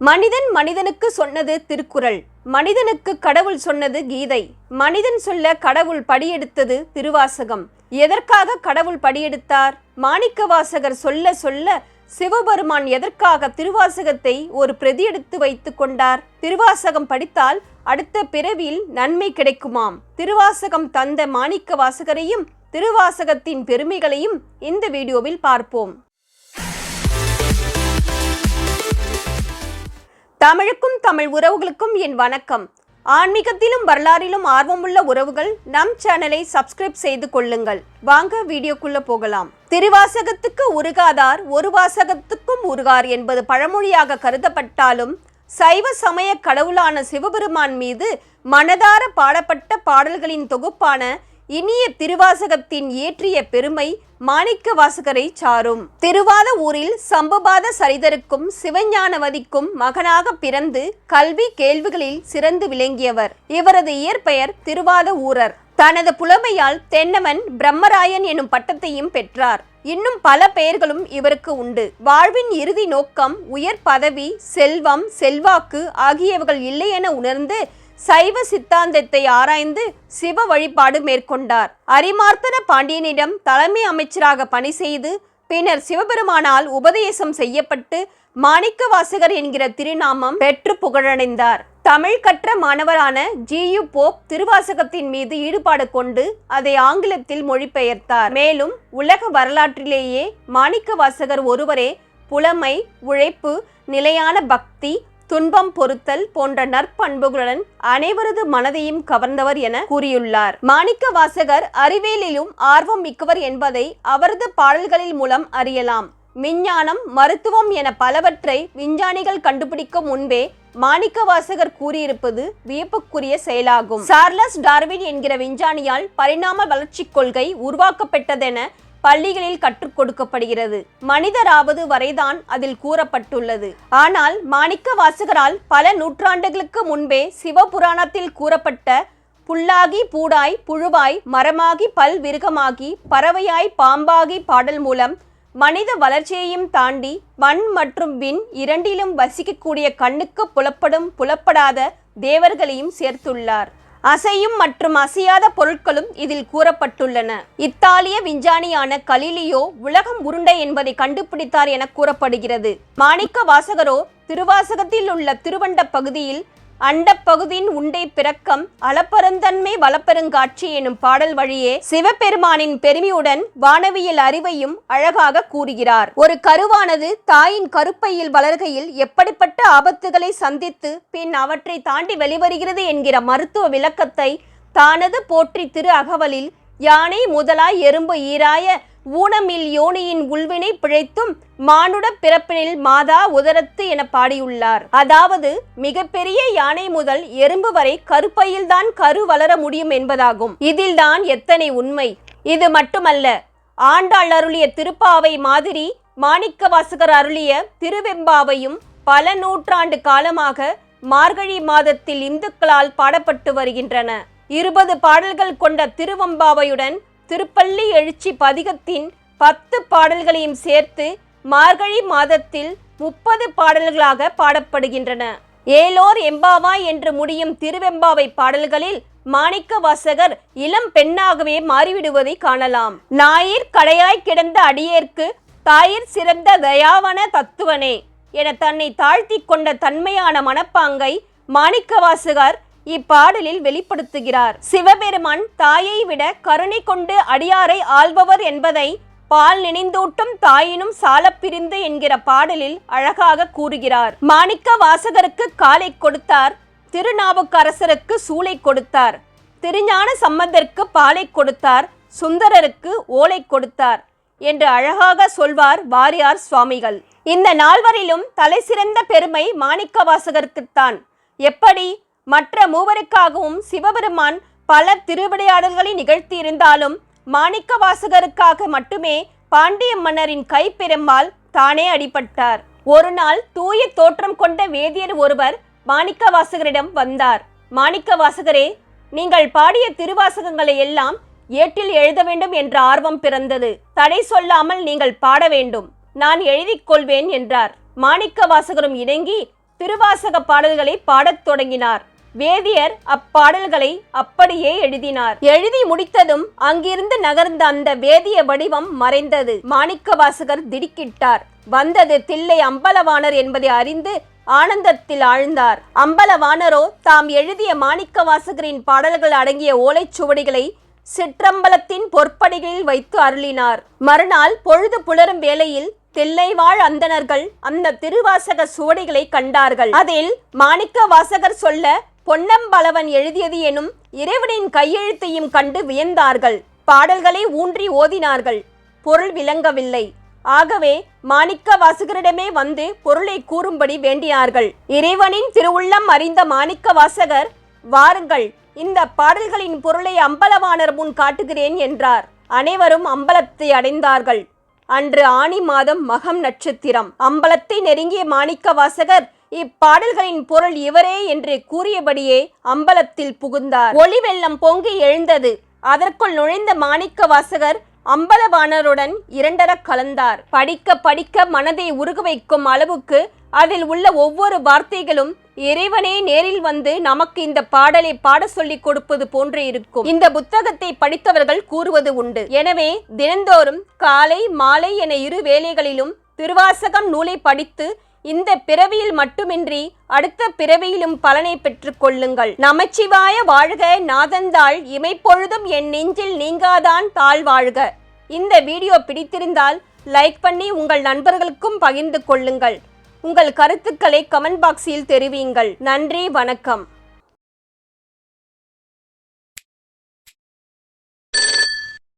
மனிதன் மனிதனுக்கு சொன்னது திருக்குறள். மனிதனுக்கு கடவுள் சொன்னது கீதை. மனிதன் சொல்ல கடவுள் படியெடுத்தது திருவாசகம். எதற்காக கடவுள் படியெடுத்தார்? மாணிக்கவாசகர் சொல்ல சொல்ல சிவபெருமான் எதற்காக திருவாசகத்தை ஒரு பிரதி எடுத்து வைத்து கொண்டார்? திருவாசகம் படித்தால் அடுத்த பிறவியில் நன்மை கிடைக்குமாம். திருவாசகம் தந்த மாணிக்க வாசகரையும் திருவாசகத்தின் பெருமைகளையும் இந்த வீடியோவில் பார்ப்போம். தமிழுக்கும் தமிழ் உறவுகளுக்கும் என் வணக்கம். ஆன்மீகத்திலும் வரலாறிலும் ஆர்வமுள்ள உறவுகள் நம் சேனலை சப்ஸ்கிரைப் செய்து கொள்ளுங்கள். வாங்க வீடியோக்குள்ள போகலாம். திருவாசகத்துக்கு உருகாதார் ஒரு வாசகத்துக்கும் உருகார் என்பது பழமொழியாக கருதப்பட்டாலும் சைவ சமய கடவுளான சிவபெருமான் மீது மனதார பாடப்பட்ட பாடல்களின் தொகுப்பான இனிய திருவாசகத்தின் இயற்றிய பெருமை மாணிக்க வாசகரை சாரும். திருவாத ஊரில் சம்பபாத சரிதருக்கும் சிவஞானவதிக்கும் மகனாக பிறந்து கல்வி கேள்விகளில் சிறந்து விளங்கியவர். இவரது இயற்பெயர் திருவாத ஊரர். தனது புலமையால் தென்னவன் பிரம்மராயன் எனும் பட்டத்தையும் பெற்றார். இன்னும் பல பெயர்களும் இவருக்கு உண்டு. வாழ்வின் இறுதி நோக்கம் உயர் பதவி செல்வம் செல்வாக்கு ஆகியவைகள் இல்லை என உணர்ந்து சைவ சித்தாந்தத்தை ஆராய்ந்து சிவ வழிபாடு மேற்கொண்டார். அரிமார்த்தன பாண்டியனிடம் தலைமை அமைச்சராக பணி செய்து பின்னர் சிவபெருமானால் உபதேசம் செய்யப்பட்டு மாணிக்க வாசகர் என்கிற திருநாமம் பெற்று புகழடைந்தார். தமிழ் கற்ற மாணவரான ஜி. யு. போப் திருவாசகத்தின் மீது ஈடுபாடு கொண்டு அதை ஆங்கிலத்தில் மொழிபெயர்த்தார். மேலும் உலக வரலாற்றிலேயே மாணிக்க வாசகர் ஒருவரே புலமை உழைப்பு நிலையான பக்தி துன்பம் பொறுத்தல் போன்ற நற்பண்புகளுடன் அனைவரது மனதையும் கவர்ந்தவர் என கூறியுள்ளார். மாணிக்க வாசகர் அறிவியலிலும் ஆர்வம் மிக்கவர் என்பதை அவரது பாடல்களில் மூலம் அறியலாம். விஞ்ஞானம் மருத்துவம் என பலவற்றை விஞ்ஞானிகள் கண்டுபிடிக்கும் முன்பே மாணிக்க வாசகர் கூறியிருப்பது வியப்புக்குரிய செயலாகும். சார்லஸ் டார்வின் என்கிற விஞ்ஞானியால் பரிணாம வளர்ச்சிக் கொள்கை உருவாக்கப்பட்டதென பள்ளிகளில் கற்றுக் கொடுக்கப்படுகிறது. மனிதராவது வரைதான் அதில் கூறப்பட்டுள்ளது. ஆனால் மாணிக்க வாசகரால் பல நூற்றாண்டுகளுக்கு முன்பே சிவபுராணத்தில் கூறப்பட்ட புல்லாகி பூடாய் புழுவாய் மரமாகி பல் விருகமாகி பறவையாய் பாம்பாகி பாடல் மூலம் மனித வளர்ச்சியையும் தாண்டி மண் மற்றும் விண் இரண்டிலும் வசிக்கக்கூடிய கண்ணுக்கு புலப்படும் புலப்படாத தேவர்களையும் சேர்த்துள்ளார். அசையும் மற்றும் அசையாத பொருட்களும் இதில் கூறப்பட்டுள்ளன. இத்தாலிய விஞ்ஞானியான கலீலியோ உலகம் உருண்டை என்பதை கண்டுபிடித்தார் என கூறப்படுகிறது. மாணிக்க வாசகரோ திருவாசகத்தில் உள்ள திருவண்ட பகுதியில் அண்டப்பகுதியின் உண்டை பிறக்கம் அளப்பருந்தன்மை வளப்பெருங்காட்சி எனும் பாடல் வழியே சிவபெருமானின் பெருமையுடன் வானவியல் அறிவையும் அழகாக கூறுகிறார். ஒரு கருவானது தாயின் கருப்பையில் வளர்கையில் எப்படிப்பட்ட ஆபத்துகளை சந்தித்து பின் அவற்றை தாண்டி வெளிவருகிறது என்கிற மருத்துவ விளக்கத்தை தானது போற்றி திரு அகவலில் யானை முதலாய் எறும்பு ஈராய ஊனமில் யோனியின் உள்வினை பிழைத்தும் மானுட பிறப்பினில் மாதா உதரத்து என பாடியுள்ளார். அதாவது மிகப்பெரிய யானை முதல் எறும்பு வரை கருப்பையில்தான் கரு வளர முடியும் என்பதாகும். இதில்தான் எத்தனை உண்மை. இது மட்டுமல்ல ஆண்டாள் அருளிய திருப்பாவை மாதிரி மாணிக்க வாசகர் அருளிய திருவெம்பாவையும் பல நூற்றாண்டு காலமாக மார்கழி மாதத்தில் இந்துக்களால் பாடப்பட்டு வருகின்றன. இருபது பாடல்கள் கொண்ட திருவம்பாவையுடன் திருப்பள்ளி எழுச்சி பதிகத்தின் பத்து பாடல்களையும் சேர்த்து மார்கழி மாதத்தில் முப்பது பாடல்களாக பாடப்படுகின்றன. ஏலோர் எம்பாவாய் என்று முடியும் திருவெம்பாவை பாடல்களில் மாணிக்க வாசகர் இளம் பெண்ணாகவே மாறிவிடுவதை காணலாம். நாயிற் கடையாய் கிடந்த அடியேற்கு தாயிற் சிறந்த தயாவன தத்துவனே என தன்னை தாழ்த்தி கொண்ட தன்மையான மனப்பாங்கை மாணிக்கவாசகர் இப்பாடலில் வெளிப்படுத்துகிறார். சிவபெருமான் தாயை விட கருணை கொண்டு அடியாரை ஆள்பவர் என்பதை பால் நினைந்தூட்டும் தாயினும் சாலப்பிரிந்து என்கிற பாடலில் அழகாக கூறுகிறார். மாணிக்க வாசகருக்கு காலை கொடுத்தார் திருநாவுக்கரசருக்கு சூளை கொடுத்தார் திருஞான சம்பந்தருக்கு பாலை கொடுத்தார் சுந்தரருக்கு ஓலை கொடுத்தார் என்று அழகாக சொல்வார் வாரியார் சுவாமிகள். இந்த நால்வரிலும் தலை சிறந்த பெருமை மாணிக்க வாசகருக்குத்தான். எப்படி? மற்ற மூவருக்காகவும் சிவபெருமான் பல திருவிளையாடல்களை நிகழ்த்தியிருந்தாலும் மாணிக்க வாசகருக்காக மட்டுமே பாண்டிய மன்னரின் கைப்பெருமாள் தானே அடிபட்டார். ஒரு நாள் தூய தோற்றம் கொண்ட வேதியர் ஒருவர் மாணிக்க வாசகரிடம் வந்தார். மாணிக்க வாசகரே நீங்கள் பாடிய திருவாசகங்களை எல்லாம் ஏட்டில் எழுத வேண்டும் என்ற ஆர்வம் பிறந்தது. தடை சொல்லாமல் நீங்கள் பாட வேண்டும். நான் எழுதிக் கொள்வேன் என்றார். மாணிக்க வாசகரும் இணங்கி திருவாசக பாடல்களை பாடத் தொடங்கினார். வேதியர் அப்பாடல்களை அப்படியே எழுதினார். எழுதி முடித்ததும் அங்கிருந்து நகர்ந்த அந்த வேதிய வடிவம் மறைந்தது. மாணிக்கவாசகர் திடுக்கிட்டார். வந்தது தில்லை அம்பலவாணர் என்பதை அறிந்து ஆனந்தத்தில் ஆழ்ந்தார். அம்பலவாணரோ தாம் எழுதிய மாணிக்கவாசகரின் பாடல்கள் அடங்கிய ஓலைச்சுவடிகளை சிற்றம்பலத்தின் பொற்படிகளில் வைத்து அருளினார். மறுநாள் பொழுது புலரும் வேளையில் தில்லைவாழ் அந்தணர்கள் அந்த திருவாசக சுவடிகளை கண்டார்கள். அதில் மாணிக்க வாசகர் சொல்ல பொன்னம்பலவன் எழுதியது எனும் இறைவனின் கையெழுத்தையும் கண்டு வியந்தார்கள். பாடல்களை ஊன்றி ஓதினார்கள். பொருள் விளங்கவில்லை. ஆகவே மாணிக்க வாசகரிடமே வந்து பொருளை கூறும்படி வேண்டினார்கள். இறைவனின் திருவுள்ளம் அறிந்த மாணிக்க வாசகர் வாருங்கள் இந்த பாடல்களின் பொருளை அம்பலவாணர் முன் காட்டுகிறேன் என்றார். அனைவரும் அம்பலத்தை அடைந்தார்கள். அன்று ஆனி மாதம் மகம் நட்சத்திரம். அம்பலத்தை நெருங்கிய மாணிக்க வாசகர் இப்பாடல்களின் பொருள் இவரே என்று கூறியபடியே அம்பலத்தில் புகுந்தார். ஒளி வெள்ளம் பொங்கி எழுந்தது. அதற்குள் நுழைந்த மாணிக்க வாசகர் அம்பலவாணருடன் இரண்டர கலந்தார். படிக்க படிக்க மனதை உருக வைக்கும் அளவுக்கு அதில் உள்ள ஒவ்வொரு வார்த்தைகளும் இறைவனே நேரில் வந்து நமக்கு இந்த பாடலை பாட சொல்லிக் கொடுப்பது போன்று இருக்கும். இந்த புத்தகத்தை படித்தவர்கள் கூறுவது உண்டு. எனவே தினந்தோறும் காலை மாலை என இரு வேளைகளிலும் திருவாசகம் நூலை படித்து இந்த பிறவியில் மட்டுமின்றி அடுத்த பிறவியிலும் பலனை பெற்றுக் கொள்ளுங்கள். நமச்சிவாய வாழ்க நாதந்தாள் இமைப்பொழுதும் என் நெஞ்சில் நீங்காதான் தாழ் வாழ்க. இந்த வீடியோ பிடித்திருந்தால் லைக் பண்ணி உங்கள் நண்பர்களுக்கும் பகிர்ந்து கொள்ளுங்கள். உங்கள் கருத்துக்களை கமெண்ட் பாக்ஸில் தெரிவியுங்கள். நன்றி வணக்கம்.